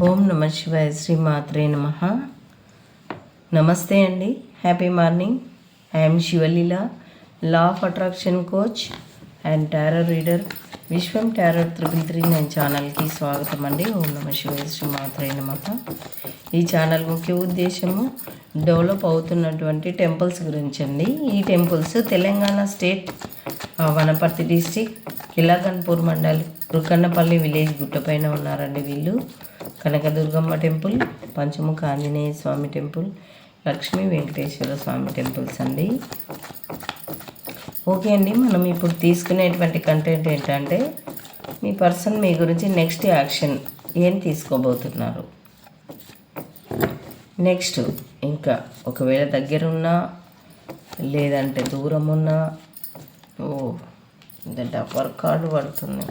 ఓం నమ శివాయ శ్రీ మాత్రే నమ. నమస్తే అండి. Happy morning I'm Shivaleela law of attraction coach and tarot reader Vishwam tarot triple three nine ఛానల్కి స్వాగతం అండి. ఓం నమ శివాయ శ్రీ మాత్రే నమ. ఈ ఛానల్ ముఖ్య ఉద్దేశము డెవలప్ అవుతున్నటువంటి టెంపుల్స్ గురించి అండి. ఈ temples Telangana state Wanaparthy district Kilakanpur mandal Rukannapalli village గుట్టపైన ఉన్నారండి వీళ్ళు. Kanakadurgamma temple Panchamukha Anjaneya Swamy temple Lakshmi Venkateswara Swamy temples అండి. ఓకే అండి మనం ఇప్పుడు తీసుకునేటువంటి కంటెంట్ ఏంటంటే మీ పర్సన్ మీ గురించి నెక్స్ట్ యాక్షన్ ఏం తీసుకోబోతున్నారు? నెక్స్ట్ ఇంకా ఒకవేళ దగ్గర ఉన్నా లేదంటే దూరం ఉన్నా ఓ ఇంత డబ్బర్ కార్డు పడుతుంది.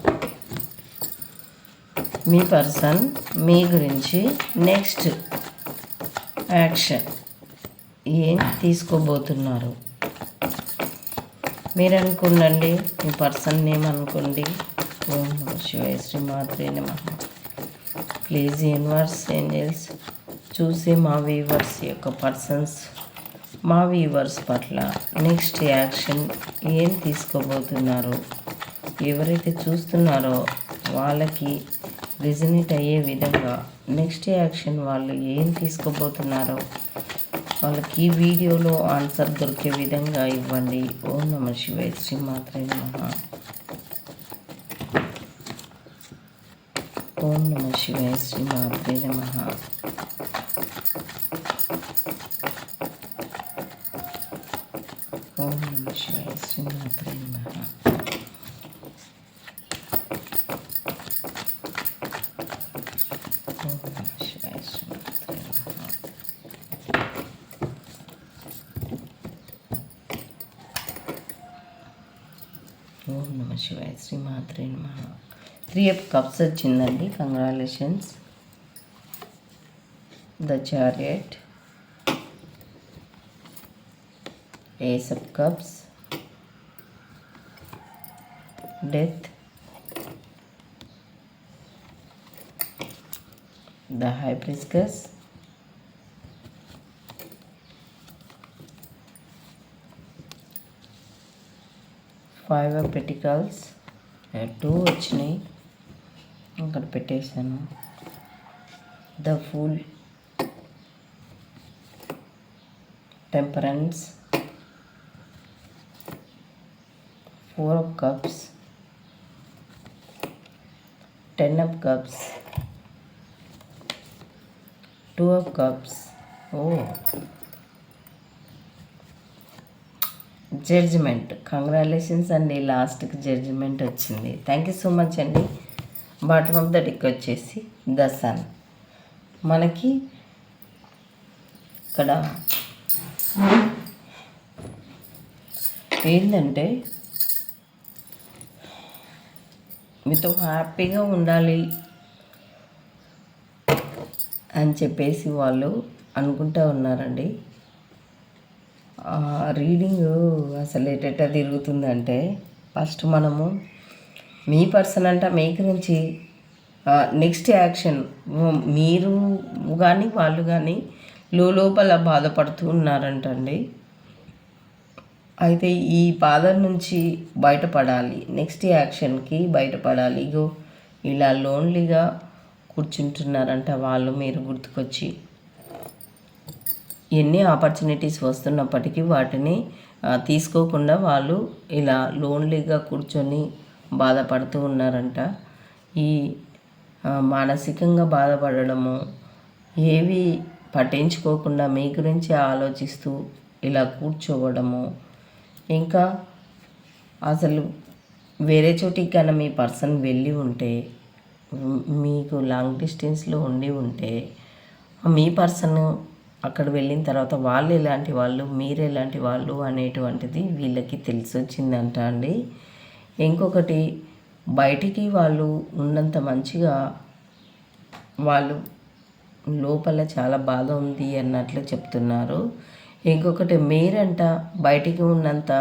మీ పర్సన్ మీ గురించి నెక్స్ట్ యాక్షన్ ఏం తీసుకోబోతున్నారు? మీరు అనుకోండి మీ పర్సన్ నేమ్ అనుకోండి ఓం శివయ శ్రీ మాత్రే నమ. ప్లీజ్ యూనివర్స్ ఏంజల్స్ చూసి మా వీవర్స్ యొక్క పర్సన్స్ మా వీవర్స్ పట్ల నెక్స్ట్ యాక్షన్ ఏం తీసుకోబోతున్నారు? ఎవరైతే చూస్తున్నారో వాళ్ళకి రిజనేట్ అయ్యే విధంగా నెక్స్ట్ యాక్షన్ వాళ్ళు ఏం తీసుకోబోతున్నారో వాళ్ళకి ఈ వీడియోలో ఆన్సర్ దొరికే విధంగా ఇవ్వండి. ఓం నమ శివాయ శ్రీ మాత్రే నమ. ఓం నమ శివాయ శ్రీ మాత్రే నమ. ఓం నమ శివాయ శ్రీ మాత్రే నమ ఓం నమ శివాయ శ్రీ మాత్రే నమః ఓం నమ శివాయ శ్రీ మాత్రే నమః త్రీ ఆఫ్ కప్స్ వచ్చిందండి congratulations the chariot ace of cups death the high priestess five of pentacles two వచ్చినాయి ఇక్కడ పెట్టేశాను. The fool temperance four of cups ten of cups two of cups. Oh. Judgement. Congratulations అండి లాస్ట్కి judgement వచ్చింది. Thank you so much అండి. Bottom of the deck వచ్చేసి the sun మనకి ఇక్కడ ఏంటంటే మీతో హ్యాపీగా ఉండాలి అని చెప్పేసి వాళ్ళు అనుకుంటూ ఉన్నారండి. రీడింగ్ అసలు ఎటెట తిరుగుతుందంటే ఫస్ట్ మనము మీ పర్సన్ అంట మీ గురించి నెక్స్ట్ యాక్షన్ మీరు కానీ వాళ్ళు కానీ లోపల బాధపడుతూ ఉన్నారంటండి. అయితే ఈ బాధ నుంచి బయటపడాలి. నెక్స్ట్ యాక్షన్కి బయటపడాలి. ఇగో ఇలా లోన్లీగా కూర్చుంటున్నారంట వాళ్ళు మీరు గుర్తుకొచ్చి. ఎన్ని ఆపర్చునిటీస్ వస్తున్నప్పటికీ వాటిని తీసుకోకుండా వాళ్ళు ఇలా లోన్లీగా కూర్చొని బాధపడుతూ ఉన్నారంట. ఈ మానసికంగా బాధపడడము ఏవి పట్టించుకోకుండా మీ గురించి ఆలోచిస్తూ ఇలా కూర్చోవడము. ఇంకా అసలు వేరే చోటికి కన్నా మీ పర్సన్ వెళ్ళి ఉంటే మీకు లాంగ్ డిస్టెన్స్లో ఉండి ఉంటే మీ పర్సన్ అక్కడ వెళ్ళిన తర్వాత వాళ్ళు ఎలాంటి వాళ్ళు మీరు ఎలాంటి వాళ్ళు అనేటువంటిది వీళ్ళకి తెలిసి వచ్చిందంట అండి. ఇంకొకటి బయటికి వాళ్ళు ఉన్నంత మంచిగా వాళ్ళు లోపల చాలా బాధ ఉంది అన్నట్లు చెప్తున్నారు. ఇంకొకటి మీరంట బయటికి ఉన్నంత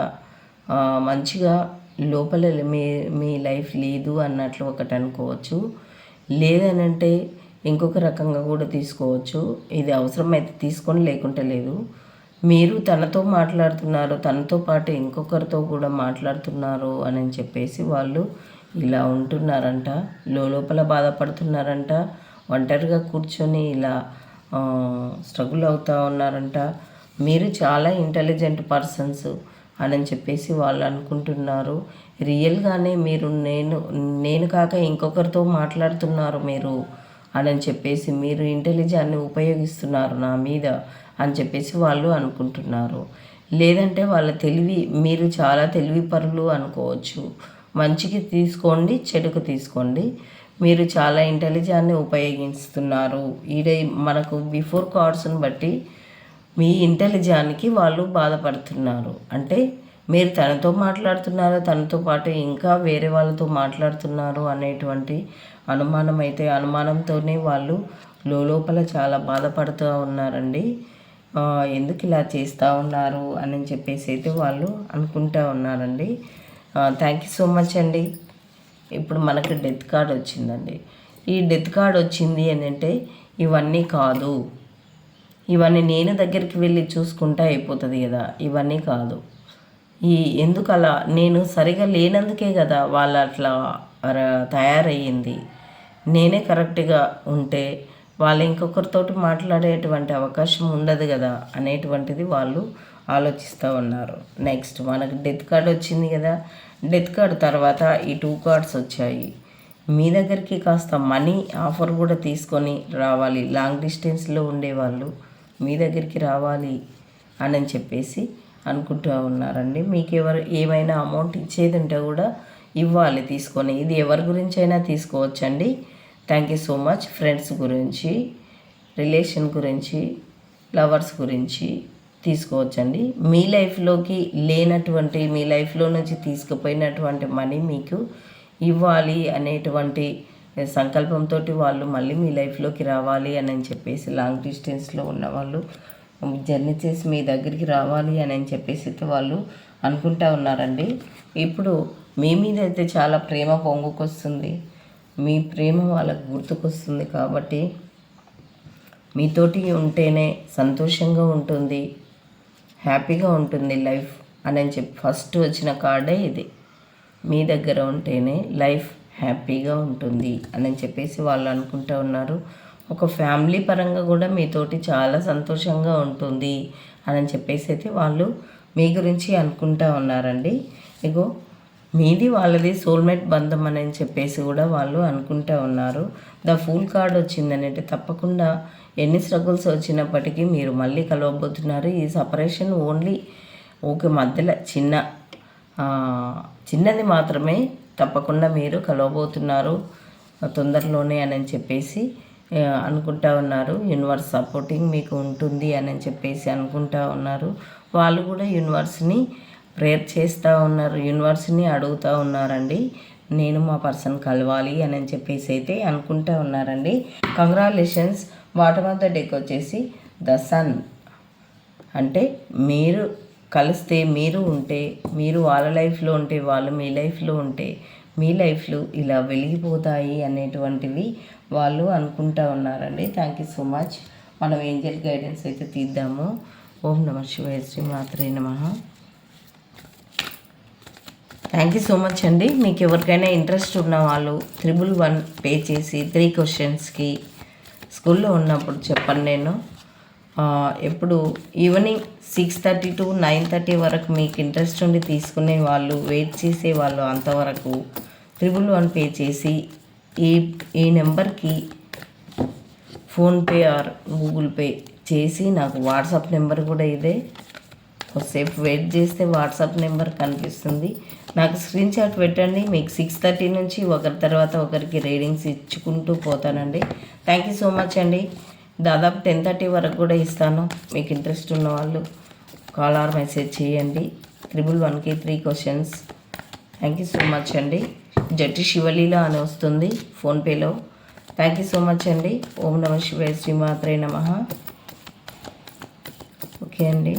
మంచిగా లోపల మీ మీ లైఫ్ లేదు అన్నట్లు ఒకటి అనుకోవచ్చు. లేదనంటే ఇంకొక రకంగా కూడా తీసుకోవచ్చు. ఇది అవసరమైతే తీసుకొని లేకుంటే లేదు. మీరు తనతో మాట్లాడుతున్నారు తనతో పాటు ఇంకొకరితో కూడా మాట్లాడుతున్నారు అని చెప్పేసి వాళ్ళు ఇలా ఉంటున్నారంట. లోపల బాధపడుతున్నారంట. ఒంటరిగా కూర్చొని ఇలా స్ట్రగుల్ అవుతూ ఉన్నారంట. మీరు చాలా ఇంటెలిజెంట్ పర్సన్స్ అని చెప్పేసి వాళ్ళు అనుకుంటున్నారు. రియల్గానే మీరు నేను నేను కాక ఇంకొకరితో మాట్లాడుతున్నారు మీరు అని చెప్పేసి మీరు ఇంటెలిజెంట్ని ఉపయోగిస్తున్నారు నా మీద. అని చెప్పేసి వాళ్ళు అనుకుంటున్నారు. లేదంటే వాళ్ళ తెలివి మీరు చాలా తెలివి పరులు అనుకోవచ్చు. మంచికి తీసుకోండి చెడుకు తీసుకోండి. మీరు చాలా ఇంటెలిజెంట్ని ఉపయోగిస్తున్నారు. ఈడే మనకు బిఫోర్ కార్డ్స్ని బట్టి మీ ఇంటెలిజెన్కి వాళ్ళు బాధపడుతున్నారు. అంటే మీరు తనతో మాట్లాడుతున్నారు తనతో పాటు ఇంకా వేరే వాళ్ళతో మాట్లాడుతున్నారు అనేటువంటి అనుమానం అయితే అనుమానంతోనే వాళ్ళు లోపల చాలా బాధపడుతూ ఉన్నారండి. ఎందుకు ఇలా చేస్తూ ఉన్నారు అని చెప్పేసి అయితే వాళ్ళు అనుకుంటూ ఉన్నారండి. థ్యాంక్ యూ సో మచ్ అండి. ఇప్పుడు మనకు డెత్ కార్డ్ వచ్చిందండి. ఈ డెత్ కార్డ్ వచ్చింది అని అంటే ఇవన్నీ కాదు. ఇవన్నీ నేను దగ్గరికి వెళ్ళి చూసుకుంటే అయిపోతుంది కదా. ఇవన్నీ కాదు. ఈ ఎందుకు అలా? నేను సరిగా లేనందుకే కదా వాళ్ళు అట్లా తయారయ్యింది. నేనే కరెక్ట్గా ఉంటే వాళ్ళు ఇంకొకరితోటి మాట్లాడేటువంటి అవకాశం ఉండదు కదా అనేటువంటిది వాళ్ళు ఆలోచిస్తూ ఉన్నారు. నెక్స్ట్ మనకు డెత్ కార్డ్ వచ్చింది కదా. డెత్ కార్డ్ తర్వాత ఈ టూ కార్డ్స్ వచ్చాయి. మీ దగ్గరికి కాస్త మనీ ఆఫర్ కూడా తీసుకొని రావాలి. లాంగ్ డిస్టెన్స్లో ఉండేవాళ్ళు మీ దగ్గరికి రావాలి అని చెప్పేసి అనుకుంటూ ఉన్నారండి. మీకు ఎవరు ఏమైనా అమౌంట్ ఇచ్చేది ఉంటే కూడా ఇవ్వాలి తీసుకొని. ఇది ఎవరి గురించి అయినా తీసుకోవచ్చండి. Thank you so much friends గురించి రిలేషన్ గురించి లవర్స్ గురించి తీసుకోవచ్చండి. మీ లైఫ్లోకి లేనటువంటి మీ లైఫ్లో నుంచి తీసుకుపోయినటువంటి మనీ మీకు ఇవ్వాలి అనేటువంటి eh, సంకల్పంతో వాళ్ళు మళ్ళీ మీ లైఫ్లోకి రావాలి అని చెప్పేసి లాంగ్ డిస్టెన్స్లో ఉన్న వాళ్ళు జర్నీ చేసి మీ దగ్గరికి రావాలి అని చెప్పేసి వాళ్ళు అనుకుంటా ఉన్నారండి. ఇప్పుడు మీ మీద అయితే చాలా ప్రేమ పొంగుకొస్తుంది. మీ ప్రేమ వాళ్ళకు గుర్తుకొస్తుంది కాబట్టి మీతోటి ఉంటేనే సంతోషంగా ఉంటుంది హ్యాపీగా ఉంటుంది లైఫ్ అని చెప్పి ఫస్ట్ వచ్చిన కార్డే ఇది. మీ దగ్గర ఉంటేనే లైఫ్ హ్యాపీగా ఉంటుంది అని చెప్పేసి వాళ్ళు అనుకుంటూ ఉన్నారు. ఒక ఫ్యామిలీ పరంగా కూడా మీతోటి చాలా సంతోషంగా ఉంటుంది అని చెప్పేసి అయితే వాళ్ళు మీ గురించి అనుకుంటా ఉన్నారండి. ఇగో మీది వాళ్ళది సోల్మేట్ బంధం అని చెప్పేసి కూడా వాళ్ళు అనుకుంటూ ఉన్నారు. ద ఫుల్ కార్డ్ వచ్చిందనంటే తప్పకుండా ఎన్ని స్ట్రగుల్స్ వచ్చినప్పటికీ మీరు మళ్ళీ కలవబోతున్నారు. ఈ సపరేషన్ ఓన్లీ ఓకే మధ్యలో చిన్న చిన్నది మాత్రమే తప్పకుండా మీరు కలవబోతున్నారు. తొందరలోనే అని చెప్పేసి అనుకుంటా ఉన్నారు. యూనివర్స్ సపోర్టింగ్ మీకు ఉంటుంది అని చెప్పేసి అనుకుంటా ఉన్నారు. వాళ్ళు కూడా యూనివర్స్ని ప్రేయర్ చేస్తూ ఉన్నారు యూనివర్స్ని అడుగుతూ ఉన్నారండి. నేను మా పర్సన్ కలవాలి అని చెప్పేసి అయితే అనుకుంటూ ఉన్నారండి. Congratulations water of the deck వచ్చేసి ద సన్. అంటే మీరు కలిస్తే మీరు ఉంటే మీరు వాళ్ళ లైఫ్లో ఉంటే వాళ్ళు మీ లైఫ్లో ఉంటే మీ లైఫ్లు ఇలా వెలిగిపోతాయి అనేటువంటివి వాళ్ళు అనుకుంటా ఉన్నారండి. థ్యాంక్ యూ సో మచ్ మనం ఏంజల్ గైడెన్స్ అయితే తీద్దాము. ఓం నమ శివాయ శ్రీ మాత్రే నమ. థ్యాంక్ యూ సో మచ్ అండి. మీకు ఎవరికైనా ఇంట్రెస్ట్ ఉన్న వాళ్ళు త్రిబుల్ వన్ పే చేసి త్రీ క్వశ్చన్స్కి స్కూల్లో ఉన్నప్పుడు చెప్పండి నేను. ఎప్పుడు evening six thirty to nine thirty వరకు మీకు ఇంట్రెస్ట్ ఉండి తీసుకునే వాళ్ళు వెయిట్ చేసే వాళ్ళు అంతవరకు త్రిబుల్ వన్ పే చేసి ఈ ఈ నెంబర్కి ఫోన్పే ఆర్ గూగుల్ పే చేసి నాకు వాట్సాప్ నెంబర్ కూడా ఇదే. కొద్దిసేపు వెయిట్ చేస్తే వాట్సాప్ నెంబర్ కనిపిస్తుంది. నాకు స్క్రీన్ షాట్ పెట్టండి. మీకు సిక్స్ థర్టీ నుంచి ఒకరి తర్వాత ఒకరికి రీడింగ్స్ ఇచ్చుకుంటూ పోతానండి. థ్యాంక్ యూ సో మచ్ అండి. దాదాపు టెన్ థర్టీ వరకు కూడా ఇస్తాను. మీకు ఇంట్రెస్ట్ ఉన్న వాళ్ళు కాల్ ఆర్ మెసేజ్ చేయండి. త్రిబుల్ వన్కి three questions thank you so much అండి. జట్టి శివలీల అని వస్తుంది ఫోన్పేలో థ్యాంక్ యూ సో మచ్ అండి. ఓం నమ శివాయ శ్రీమాత్రే నమ. ఓకే అండి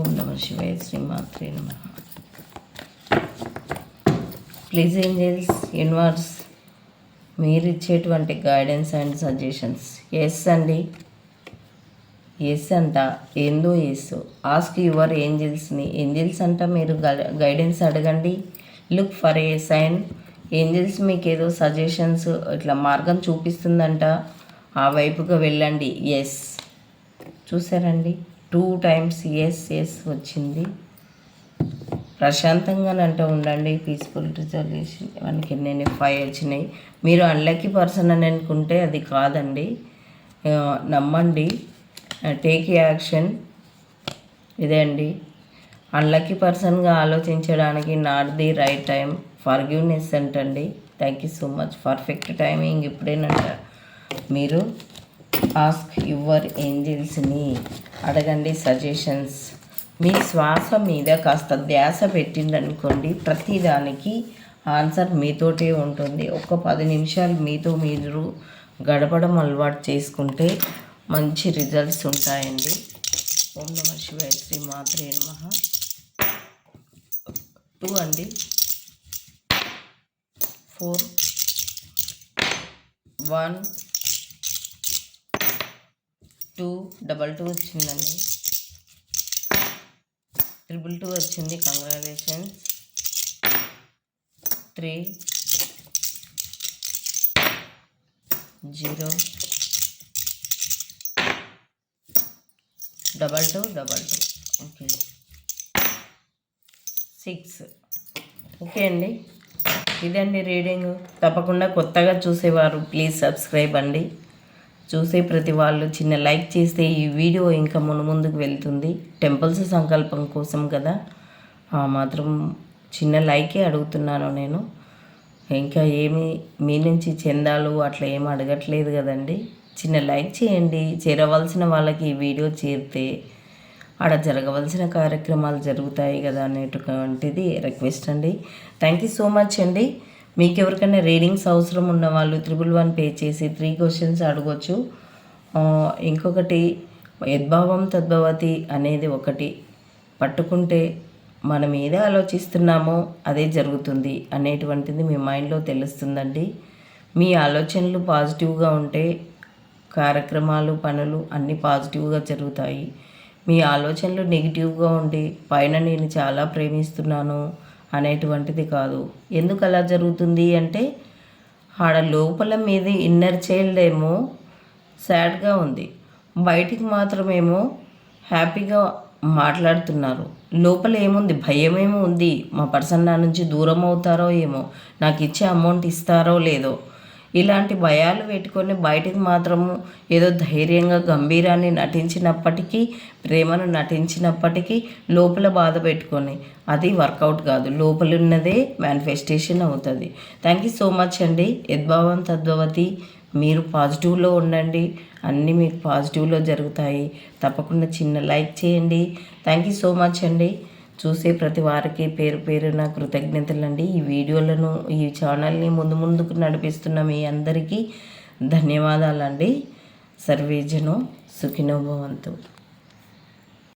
ఓం నమ శివాయ శ్రీమాత్రే నమ. ప్లీజ్ ఏంజల్స్ యూనివర్స్ మీరు ఇచ్చేటువంటి గైడెన్స్ అండ్ సజెషన్స్ ఎస్ అండి. ఎస్ అంట. ఏందో ఎస్ ఆస్క్ యువర్ ఏంజల్స్ని ఏంజల్స్ అంట మీరు గైడెన్స్ అడగండి. Look for a sign angels మీకు ఏదో సజెషన్స్ ఇట్లా మార్గం చూపిస్తుందంట. ఆ వైపుగా వెళ్ళండి. ఎస్ చూసారండి? టూ టైమ్స్ ఎస్ ఎస్ వచ్చింది. ప్రశాంతంగానంటే ఉండండి పీస్ఫుల్ రిజల్యూషన్ మనకి నేను ఫైవ్ వచ్చినాయి. మీరు అన్లక్కీ పర్సన్ అని అనుకుంటే అది కాదండి. నమ్మండి. టేక్ యాక్షన్ ఇదే అండి. అన్లక్కీ పర్సన్గా ఆలోచించడానికి not the right time forgiveness అంటండి. Thank you so much perfect timing ఇప్పుడేనంట. మీరు ఆస్క్ యువర్ ఏంజిల్స్ని అడగండి సజెషన్స్ మీ శ్వాస మీద కాస్త ధ్యాస పెట్టిందనుకోండి ప్రతిదానికి ఆన్సర్ మీతోటే ఉంటుంది. ఒక పది నిమిషాలు మీతో మీరు గడపడం అలవాటు చేసుకుంటే మంచి రిజల్ట్స్ ఉంటాయండి. ఓం నమ శివాయ శ్రీ మాత్రే నమ. టూ అండి. Four one two double two వచ్చిందండి. ట్రిపుల్ టూ వచ్చింది. Congratulations. Three. Zero. Double two double two. Okay. Six. Okay అండి. ఇదండి రీడింగ్. తప్పకుండా కొత్తగా చూసేవారు ప్లీజ్ సబ్స్క్రైబ్ అండి. చూసే ప్రతి వాళ్ళు చిన్న లైక్ చేస్తే ఈ వీడియో ఇంకా మునుముందుకు వెళ్తుంది. టెంపుల్స్ సంకల్పం కోసం కదా. ఆ మాత్రం చిన్న లైకే అడుగుతున్నాను నేను. ఇంకా ఏమి మీ నుంచి చెందాలు అట్లా ఏమి అడగట్లేదు కదండి. చిన్న లైక్ చేయండి. చేరవలసిన వాళ్ళకి ఈ వీడియో చేరితే ఆడ జరగవలసిన కార్యక్రమాలు జరుగుతాయి కదా అనేటువంటిది రిక్వెస్ట్ అండి. థ్యాంక్ యూ సో మచ్ అండి. మీకు ఎవరికైనా రీడింగ్స్ అవసరం ఉన్న వాళ్ళు త్రిబుల్ వన్ పే చేసి త్రీ క్వశ్చన్స్ అడగొచ్చు. ఇంకొకటి యద్భావం తద్భవతి అనేది ఒకటి. పట్టుకుంటే మనం ఏది ఆలోచిస్తున్నామో అదే జరుగుతుంది అనేటువంటిది మీ మైండ్లో తెలుస్తుందండి. మీ ఆలోచనలు పాజిటివ్గా ఉంటే కార్యక్రమాలు పనులు అన్నీ పాజిటివ్గా జరుగుతాయి. మీ ఆలోచనలు నెగిటివ్గా ఉండి పైన నేను చాలా ప్రేమిస్తున్నాను అనేటువంటిది కాదు. ఎందుకు అలా జరుగుతుంది అంటే ఆడ లోపల మీద ఇన్నర్ చైల్డ్ ఏమో సాడ్గా ఉంది. బయటికి మాత్రమేమో హ్యాపీగా మాట్లాడుతున్నారు. లోపల ఏముంది? భయం ఏమో ఉంది. మా పర్సన్ నా నుంచి దూరం అవుతారో ఏమో? నాకు ఇచ్చే అమౌంట్ ఇస్తారో లేదో? ఇలాంటి భయాలు పెట్టుకొని బయటికి మాత్రము ఏదో ధైర్యంగా గంభీరాన్ని నటించినప్పటికీ ప్రేమను నటించినప్పటికీ లోపల బాధ పెట్టుకొని అది వర్కౌట్ కాదు. లోపల ఉన్నదే మేనిఫెస్టేషన్ అవుతుంది. థ్యాంక్ యూ సో మచ్ అండి. యద్భావం తద్భవతి. మీరు పాజిటివ్లో ఉండండి. అన్నీ మీకు పాజిటివ్లో జరుగుతాయి. తప్పకుండా చిన్న లైక్ చేయండి. థ్యాంక్ యూ సో మచ్ అండి. చూసే ప్రతి వారికి పేరు పేరున కృతజ్ఞతలండి. ఈ వీడియోలను ఈ ఛానల్ని ముందు ముందుకు నడిపిస్తున్న మీ అందరికీ ధన్యవాదాలండి. సర్వేజను సుఖినో భవంతు.